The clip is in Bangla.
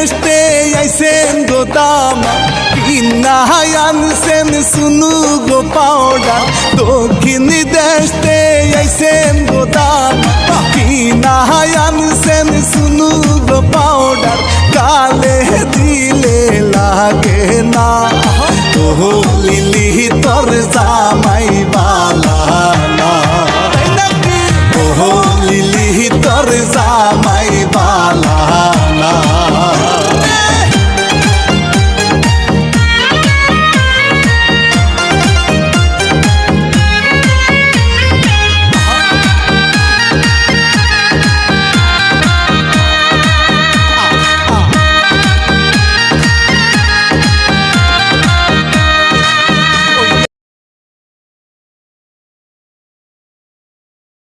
বেসতে আইসেন গোদামা কিনা আনছেন সুনু গো পাউডার দক্ষিণ দেশতে আইসেন গোদামা কিনা আনছেন সুনু গো পাউডার কালে দিলে লাগে না তো লিলি তোর জামাই বালা না লিলি তোর জামাই বালা